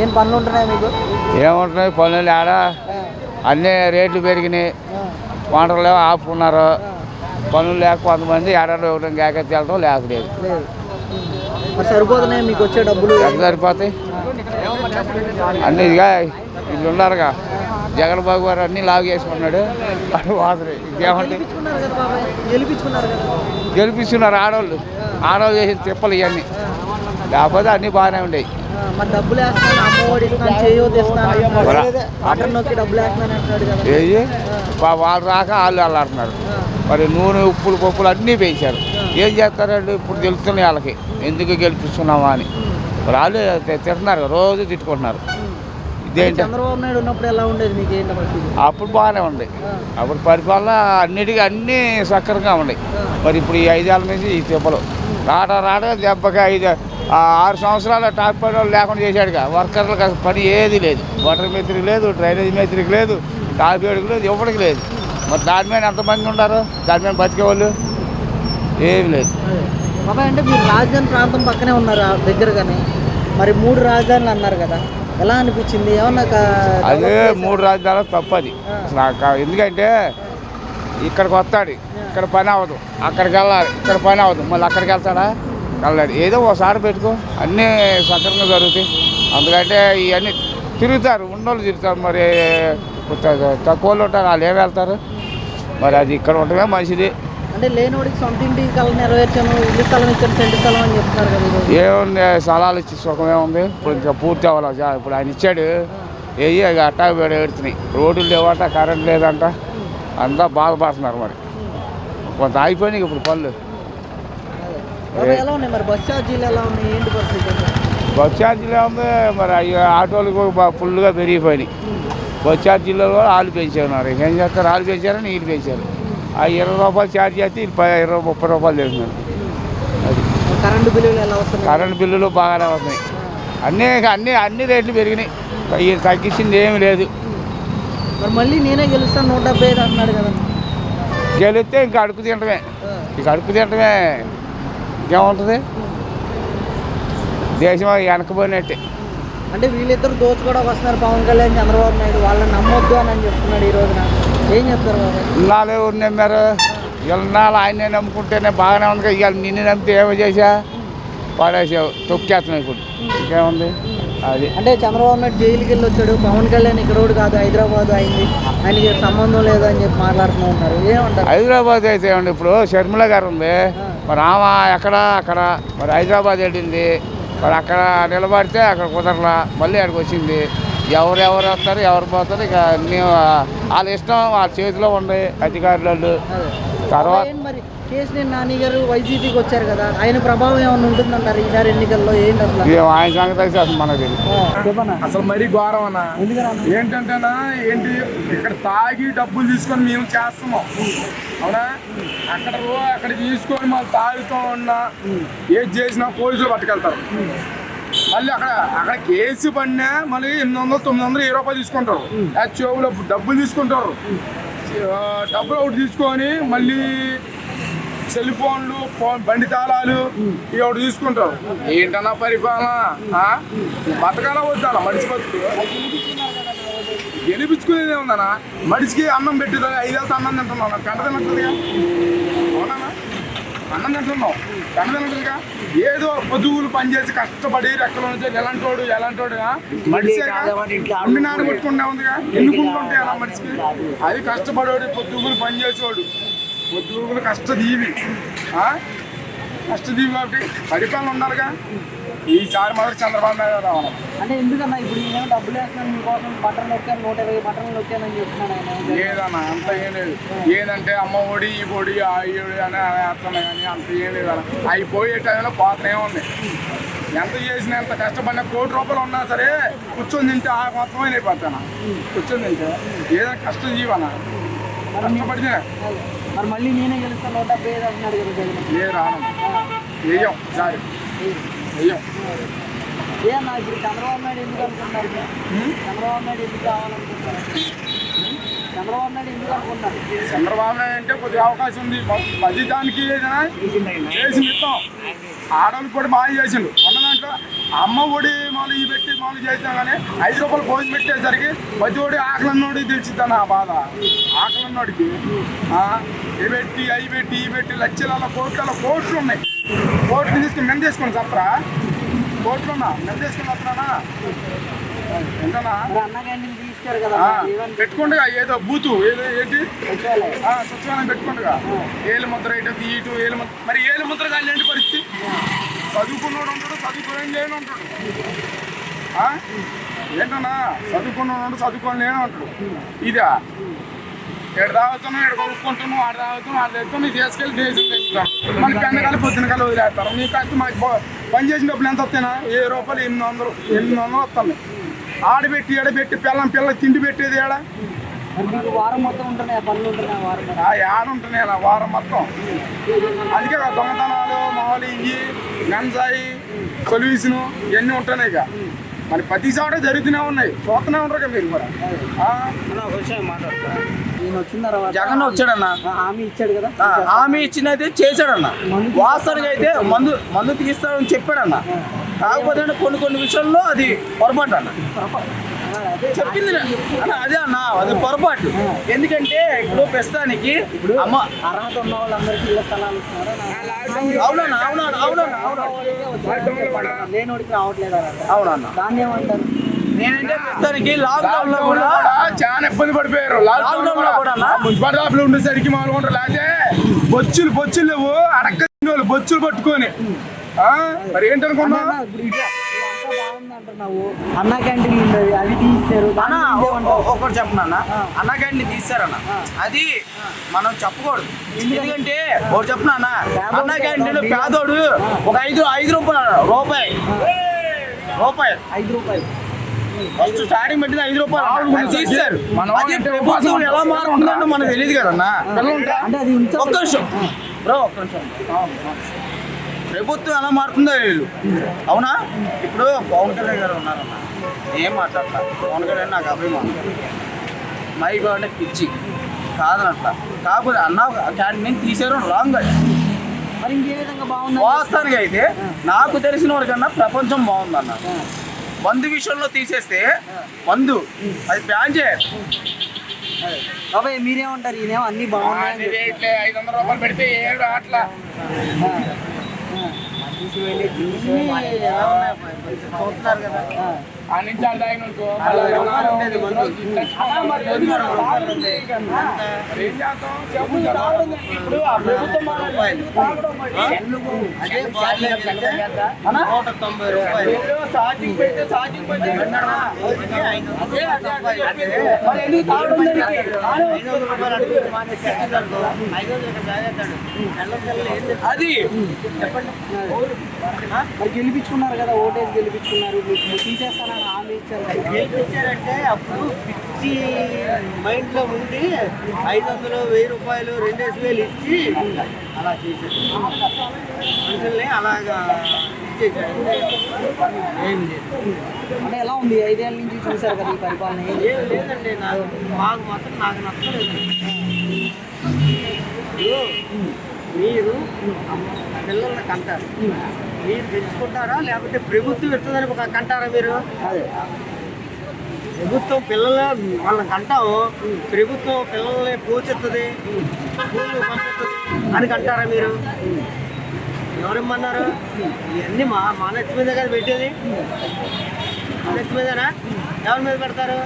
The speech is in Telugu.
ఏం పనులు ఉంటున్నాయి మీకు? ఏముంటున్నాయి? పనులు ఆడ. అన్ని రేట్లు పెరిగినాయి. వంటలు ఆపుకున్నారు. పనులు లేక కొంతమంది ఏడాది ఇవ్వడం కేకెత్తి వెళ్ళడం లేకలేదు. సరిపోతున్నాయి మీకు వచ్చే డబ్బులు? ఎంత సరిపోతాయి? అన్ని ఇదిగా వీళ్ళు ఉన్నారుగా. జగన్ బాబు గారు అన్ని లాగు చేసుకున్నాడు అది వాసన ఇంకేమంటే గెలిపించుకున్నారు ఆడవాళ్ళు. ఆడవాళ్ళు చేసిన తిప్పలు ఇవన్నీ. లేకపోతే అన్నీ బాగానే ఉండేవి ఆ, మరి డబ్బులు వేస్తాను అమ్మఒడి ఇస్తాను చేయొద్దు ఇస్తాను మరి- అంటున్నాడు. బటన్ నొక్కి డబ్బులు వేస్తాను అంటున్నాడు కదా. ఏది వా- వాళ్ళు రాక వాళ్ళు వెళ్ళాడుతున్నారు మరి నూనె ఉప్పులు పప్పులు అన్నీ పెంచారు ఏం చేస్తారండి? ఇప్పుడు తెలుస్తున్నాయి వాళ్ళకి. ఎందుకు గెలిపిస్తున్నామా అని. వాళ్ళు తింటున్నారు రోజు తిట్టుకుంటున్నారు. ఇదేంటి? చంద్రబాబు నాయుడు ఉన్నప్పుడు ఎలా ఉండేది మీకు అప్పుడు బాగానే ఉంది. అప్పుడు పరిపాలన అన్నిటికీ అన్నీ సక్రంగా ఉన్నాయి. మరి ఇప్పుడు ఈ ఐదేళ్ళ నుంచి ఈ తిప్పలు. రాట రాట దెబ్బకి ఐదు ఆరు సంవత్సరాల టాప్ పని వాళ్ళు లేకుండా చేశాడుగా. వర్కర్లకు అసలు పని ఏది లేదు. వాటర్ మేస్త్రికి లేదు డ్రైనేజ్ మేస్త్రికి లేదు టాప్ ఏడుకు లేదు ఎవరికి లేదు. మరి దాని మీద ఎంతమంది ఉన్నారు? దాని మీద బతికే వాళ్ళు ఏమి లేదు. అంటే మీరు రాజధాని ప్రాంతం పక్కనే ఉన్నారు ఆ దగ్గరగానే మరి మూడు రాజధానులు అన్నారు కదా. ఎలా అనిపించింది? ఏమన్నా అదే మూడు రాజధానులు తప్పది. నాకు ఎందుకంటే ఇక్కడికి వస్తాడు. ఇక్కడ పని అవ్వదు. అక్కడికి వెళ్ళాలి. ఇక్కడ పని అవ్వదు. మళ్ళీ అక్కడికి వెళ్తాడా? వెళ్ళాడు ఏదో ఒకసారి పెట్టుకో. అన్నీ సక్రమంగా జరుగుతాయి. అందుకంటే ఇవన్నీ తిరుగుతారు ఉన్నోళ్ళు తిరుగుతారు. మరి త- తక్కువ వాళ్ళు ఉంటారు వాళ్ళు ఏం వెళ్తారు? మరి అది ఇక్కడ ఉండటమే మంచిది. అంటే లేనివాడికి సొంత ఇంటి కళ నెరవేర్చాను ఇల్లు స్థలం ఇచ్చాను స్థలం అని చెప్తున్నారు కదా ఏముంది స్థలాలు ఇచ్చి సుఖమే ఉంది. ఇప్పుడు ఇంకా పూర్తి అవ్వాలి? ఇప్పుడు ఆయన ఇచ్చాడు. ఏవి ఇక అట్టా పెడుతున్నాయి రోడ్లు లేవంట కరెంట్ లేదంట. అంతా బాధపడుతున్నారు మరి. కొంత ఆగిపోయినాయి ఇప్పుడు బాబాయ్ ఎలా ఉన్నాయి మరి? బస్ ఛార్జీలు ఎలా ఉన్నాయి? ఏంటి పరిస్థితి బస్ ఛార్జీలు ఏముంది మరి అవి ఆటోలకు బా- ఫుల్గా పెరిగిపోయినాయి. బస్ ఛార్జీలో కూడా ఆలు పెంచారు ఏం చేస్తారు? ఆలు పెంచారని వీళ్ళు పెంచారు. ఆ ఇరవై రూపాయలు ఛార్జ్ చేస్తే ఇరవై ముప్పై రూపాయలు చేస్తున్నారు అది. కరెంటు బిల్లులు ఎలా వస్తున్నాయి? కరెంట్ బిల్లులు బాగానే వస్తున్నాయి. అన్నీ అన్నీ అన్ని రేట్లు పెరిగినాయి. తగ్గించింది ఏమీ లేదు. మరి మళ్ళీ నేనే గెలుస్తాను నూట డెబ్బై ఐదు అంటున్నాడు కదా గెలిస్తే ఇంకా అడుగు తినటమే ఆ. ఇక అడుగు తినటమే ఇంకేముంటుంది? దేశం వెనకపోయినట్టే. అంటే వీళ్ళిద్దరు దోచుకోవడానికి వస్తున్నారు పవన్ కళ్యాణ్ చంద్రబాబు నాయుడు. వాళ్ళని నమ్మొద్దు అని అని చెప్తున్నాడు ఈ రోజున. ఏం చెప్తారు ఇన్నాళ్ళు ఎవరు నమ్మారు? ఇన్నాళ్ళు ఆయనే నమ్ముకుంటేనే బాగానే ఉంది ఇవాళ నిన్ను నమ్మితే ఏమో చేసా పడేసావు తొక్కేస్తున్నావు ఇప్పుడు. ఇంకేముంది? అది. అంటే చంద్రబాబు నాయుడు జైలుకి వెళ్ళి వచ్చాడు. పవన్ కళ్యాణ్ ఇక్కడ కాదు. హైదరాబాద్ అయింది. ఆయనకి సంబంధం లేదు అని చెప్పి మాట్లాడుతూ ఉంటారు ఏమంటారు? హైదరాబాద్ అయితే ఏమండి ఇప్పుడు? షర్మిల గారు ఉంది. మరి ఆమె ఎక్కడ? అక్కడ మరి హైదరాబాద్ వెళ్ళింది. మరి అక్కడ నిలబడితే అక్కడ కుదరలా. మళ్ళీ అక్కడికి వచ్చింది. ఎవరు ఎవరు వస్తారు ఎవరు పోతారు ఇక అన్నీ వాళ్ళ ఇష్టం వాళ్ళ చేతిలో ఉన్నాయి అధికారులు వాళ్ళు. తర్వాత ఏంటి మరి కేసీఆర్ నాని గారు వైసీపీకి వచ్చారు కదా ఆయన ప్రభావం ఏమైనా ఉంటుందంటారు ఈసారి ఎన్నికల్లో? ఏంటి అసలు? ఇక ఆయన సంగతి అయితే అసలు మనకు తెలియదు. చెప్పనా? అసలు మరీ ఘోరం అన్న ఏంటంటేనా ఏంటి ఇక్కడ తాగి డబ్బులు తీసుకొని మేము చేస్తున్నాం. అవునా? అక్కడ రో- అక్కడ తీసుకొని మళ్ళీ తాగుతూ ఉన్నా ఏది చేసినా పోలీసులు పట్టుకెళ్తారు. మళ్ళీ అక్కడ అక్కడ కేసు పడినా మళ్ళీ ఎనిమిది వందలు తొమ్మిది వందలు ఏ రూపాయలు తీసుకుంటారు. ఆ చెవులో డబ్బులు తీసుకుంటారు. డబ్బులు ఒకటి తీసుకొని మళ్ళీ సెల్ ఫోన్లు ఫోన్ బండి తాళాలు ఇవి ఒకటి తీసుకుంటారు. ఏంటన్నా పరిపాలన? ఆ? బతకాలా వద్దానా మనిషి బతుకు గెలిపించుకునేది ఏముందన్నా మనిషికి అన్నం పెట్టుదా ఐదేళ్ళతో అన్నం తింటున్నా కంట తినట్లేదుగా? అవునా అన్నం తింటున్నాం. కంట తినట్లేదుగా? ఏదో పొదుగులు పనిచేసి కష్టపడి రెక్కల నుంచి ఎలాంటోడు ఎలాంటోడు మనిషి అమ్మి నాన్న కొట్టుకుంటా ఉందిగా? ఎన్నుకుంటుంటే అలా మనిషికి? అది కష్టపడేవాడు పొద్దుగులు పనిచేసేవాడు. పొద్దుగులు కష్టదీవి. ఆ? కష్టదీవి కాబట్టి పరిపాలన ఉండాలిగా? ఈసారి మొదటి చంద్రబాబు నాయుడు రావాలి. అంటే ఎందుకన్నా ఇప్పుడు నేనేమో డబ్బులు వేస్తున్నాను మీకోసం బట్టలు నొక్కాను నూట ఇరవై బట్టలు నొక్కానని చెప్తున్నాను ఆయన. లేదన్న అంత ఏం లేదు. ఏదంటే అమ్మ ఒడి ఈ పొడి ఆ ఈడి అని వేస్తున్నాయి కానీ అంత ఏం లేదు అన్న అవి పోయే టైంలో పోతనే ఉంది ఎంత చేసినా ఎంత కష్టపడినా కోటి రూపాయలు ఉన్నా సరే కూర్చొని తింటే ఆ మొత్తమే అయిపోతాను? కూర్చొని తింటే ఏదైనా కష్టం జీవన. కష్టపడితే. మరి మళ్ళీ నేనే గెలుస్తాను నూట డెబ్బై ఐదు అంటున్నాడు కదా ఏ రాను. సారి ఇప్పుడు చంద్రబాబు నాయుడు ఎందుకు చంద్రబాబు నాయుడు ఎందుకు చంద్రబాబు నాయుడు ఎందుకు అనుకుంటున్నారు? చంద్రబాబు నాయుడు అంటే కొద్దిగా అవకాశం ఉంది. పది దానికి ఏదైనా చేసి ఇస్తాం. ఆడవాళ్ళకి కూడా బాగా చేసిండు. ఉన్న దాంట్లో అమ్మ ఒడి మాలు ఈ పెట్టి మాలు చేసినా కానీ ఐదు రూపాయలు భోజనం పెట్టేసరికి ప్రతి ఒడి ఆకలన్నోడి తెలిసిద్దాను ఆ బాధ. ఆకలన్నోడికి ఇవి పెట్టి అవి పెట్టి ఇవి పెట్టి లక్షల కోట్ల కోట్లు ఉన్నాయి. కోట్లు తీసుకుని మెంద తీసుకొని చెప్పరా ఉన్నా మెంద తీసుకుని వస్తున్నానా ఎంతనా? పెట్టుకుండగా ఏదో బూతు ఏదో ఏంటి? సచివాలయం. పెట్టుకుండగా. ఏలు ముద్ర ఇటు తీయటు ఏలు ముద్ర. మరి ఏలు ముద్ర కానీ ఏంటి పరిస్థితి? చదువుకున్నోడు ఉంటాడు చదువుకోలేని లేని ఉంటాడు? ఏంటన్నా? చదువుకున్నోడు చదువుకొని లేని ఉంటాడు. ఇదా? ఎక్కడ తాగుతున్నాం ఎక్కడ కొనుక్కుంటున్నాం ఆడ తాగుతున్నాం ఆడ ఇది తీసుకెళ్ళి దేశం తెచ్చుతాం మన పెన్నకాలు పొద్దున కాలు వదిలేస్తారు. మీకు అయితే మాకు పని చేసిన డబ్బులు ఎంత వస్తాయినా? ఏ రూపాయలు ఎనిమిది వందలు ఎనిమిది వందలు వస్తాయి. ఆడబెట్టి ఎడబెట్టి పిల్లం పిల్ల తిండి పెట్టేది ఏడ? వారం మొత్తం ఉంటున్నాయి? పనులు ఉంటున్నాయి వారం మొత్తం. ఆ ఏడ ఉంటున్నాయి అలా వారం మొత్తం. అందుకే కదా దొంగతనాలు మామూలు ఇవి గంజాయి సొల్యూషన్ ఇవన్నీ ఉంటున్నాయి ఇక. మరి ప్రతి చోట జరుగుతూనే ఉన్నాయి. చూస్తూనే ఉంటారు కదా మీరు కూడా. జగన్ వచ్చాడన్న. ఆ, హామీ ఇచ్చాడు కదా. ఆ, హామీ ఇచ్చినైతే చేశాడన్న. వాస్తవానికి అయితే మందు మందు తీస్తాడని చెప్పాడన్న. కాకపోతే కొన్ని కొన్ని విషయాల్లో అది పొరపాటు. అన్న చెప్పింది అదే అన్న అది పొరపాటు. ఎందుకంటే ఇప్పుడు ప్రస్తుతానికి ఇప్పుడు అమ్మ అర్హత ఉన్న వాళ్ళందరికీ ఇళ్ళ స్థలాలు అవునన్న అవునన్న అవునన్న. అవునన్న లేనోడికి రావట్లేదు. అవునన్న. దాన్ని ఏమంటారు? నేనంటే ప్రస్తుతానికి లాక్డౌన్లో కూడా చాలా ఇబ్బంది పడిపోయారు. లాక్డౌన్లో కూడా అన్నా? మున్సిపల్ ఆఫీసులో ఉండేసరికి మామూలుగా లేకపోతే బొచ్చులు బొచ్చులు లేవు. అడక్క వాళ్ళు బొచ్చులు పట్టుకొని. ఆ? మరి ఏంటనుకున్నా అన్న, ఇప్పుడు ఇదే, ఇదంతా బాగుంది అంటున్నావు అన్న క్యాంటీన్ ఉండేది అవి తీస్తారు ఒకటి చెప్పనన్న. అన్న? క్యాంటీన్ తీస్తారన్న. అది మనం చెప్పకూడదు. ఎందుకంటే ఒకటి చెప్పనా అన్న? క్యాంటీన్ పేదోడు. ఒక ఐదు ఐదు రూపాయలు రూపాయి. రూపాయి. ఐదు రూపాయలు. ఫస్ట్ స్టార్టింగ్ పెట్టింది ఐదు రూపాయలు అది తీస్తారు. మనం అది ప్రభుత్వం ఎలా మారుతుందంటే మనకు తెలియదు కదన్నా. అది. ఒక్క నిమిషం. బ్రో ఒక్క నిమిషం. ప్రభుత్వం ఎలా మారుతుందో తెలియదు అవునా? ఇప్పుడు పవన్ కళ్యాణ్ గారు ఉన్నారన్న. ఏం మాట్లాడతా? పవన్ కళ్యాణ్ నాకు అభిమానం. మై అంటే పిచ్చి. కాదనట్ల. కాకపోతే అన్న క్యాంటీన్ తీసారు రాంగ్ అది. మరి ఇంకే విధంగా బాగుంది వాస్తవానికి అయితే నాకు తెలిసిన వాడికన్నా ప్రపంచం బాగుందన్న. మందు విషయంలో తీసేస్తే మందు. అది బ్యాన్ చేయాలి. బాబాయ్ మీరేమంటారు? ఈయనేమో అన్ని బాగున్నాయి ఐదు వందల రూపాయలు పెడితే ఏడు అట్లా చూస్తున్నారు కదా. ఇప్పుడు ఆ ప్రభుత్వం. అదే బాధ్యత అంటే నూట తొంభై రూపాయలు. ఛార్జింగ్ పెడితే ఛార్జింగ్ పెడితే పెట్టాడా? అదే, అదే, అదే చెప్పేది. మరి ఎందుకు తాగడం దానికి? అది మరి గెలిపించుకున్నారు కదా ఓటేసి గెలిపించుకున్నారు మీకు తీసేస్తానని హామీ ఇచ్చారు కదా గెలిపించారంటే అప్పుడు పిచ్చి మైండ్లో ఉండి ఐదు వందలు వెయ్యి రూపాయలు రెండేసి వేలు ఇచ్చి అలా చేశారు. మనుషుల్ని అలాగా ఇచ్చేసాడు ఏం లేదు. అంటే ఎలా ఉంది? ఐదేళ్ళ నుంచి చూశారు కదా ఈ పరిపాలన ఏం లేదండి నాకు మాకు మాత్రం నాకు నచ్చలేదు. మీరు పిల్లల్ని కంటారు. మీరు పెంచుకుంటారా లేకపోతే ప్రభుత్వం ఇస్తుందని ఒక కంటారా మీరు? ప్రభుత్వం పిల్లల వాళ్ళని కంటాము ప్రభుత్వం పిల్లల్ని స్కూళ్ళు పంపిస్తుంది అని కంటారా మీరు? ఎవరిమ్మన్నారు? ఇవన్నీ మా మా నెత్తి మీద కదా పెట్టేది? మా నెత్తి మీదనా? ఎవరి మీద పెడతారు?